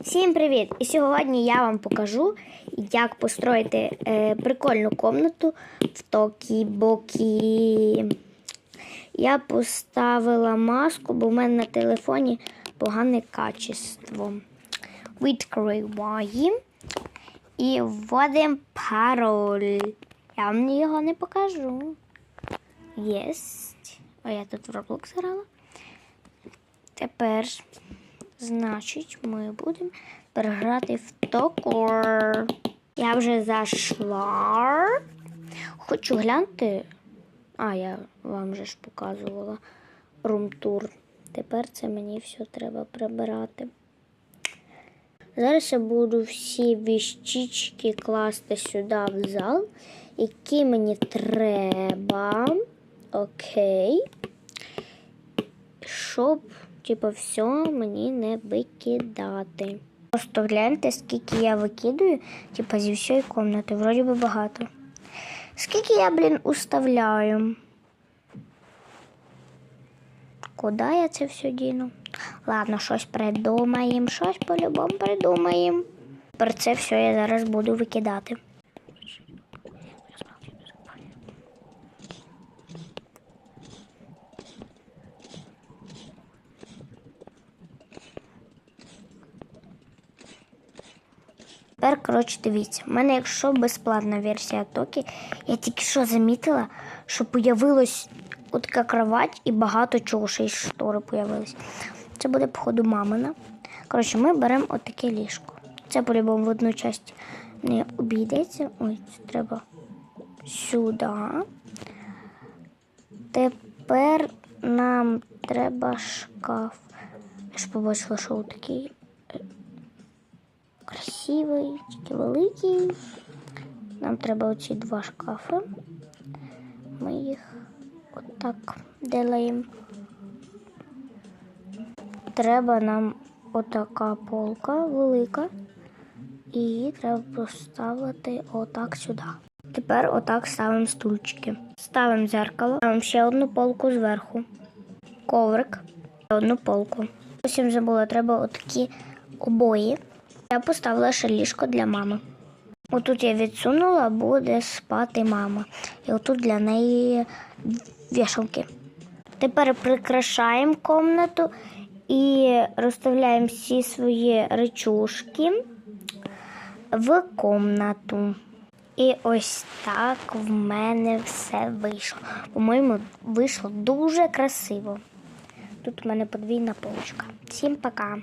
Всім привіт! І сьогодні я вам покажу, як построїти е, прикольну комнату в Токі-Бокі. Я поставила маску, бо в мене на телефоні погане качество. Відкриваємо і вводимо пароль. Я вам його не покажу. Єсть. О, я тут в Roblox грала. Тепер, значить, ми будемо переграти в Токор. Я вже зайшла. Хочу глянути. А, я вам вже ж показувала рум-тур. Тепер це мені все треба прибирати. Зараз я буду всі віщички класти сюди в зал, які мені треба. Окей. Щоб, типу, все мені не викидати. Просто гляньте, скільки я викидаю, типу, зі всієї кімнати. Вроді би багато. Скільки я, блін, уставляю? Куди я це все діну? Ладно, щось придумаємо, щось по-любому придумаємо. Про це все я зараз буду викидати. Тепер, коротше, дивіться, в мене, якщо безплатна версія Токі, я тільки що замітила, що появилась от така кровать і багато чого, ще й штори появились. Це буде, походу, мамина. Коротше, ми беремо отаке ліжко. Це по-любому в одну часть не обійдеться. Ой, це треба сюди. Тепер нам треба шкаф. Я ж побачила, що такий красивий, тільки великий. Нам треба оці два шкафи. Ми їх отак делаємо. Треба нам отака полка велика. І її треба поставити отак сюди. Тепер отак ставимо стульчики. Ставимо зеркало, ставимо ще одну полку зверху. Коврик, одну полку. Потім забула, треба отакі обої. Я поставила ще ліжко для мами. Отут я відсунула, буде спати мама. І отут для неї вішалки. Тепер прикрашаємо комнату і розставляємо всі свої речушки в комнату. І ось так в мене все вийшло. По-моєму, вийшло дуже красиво. Тут у мене подвійна полочка. Всім пока!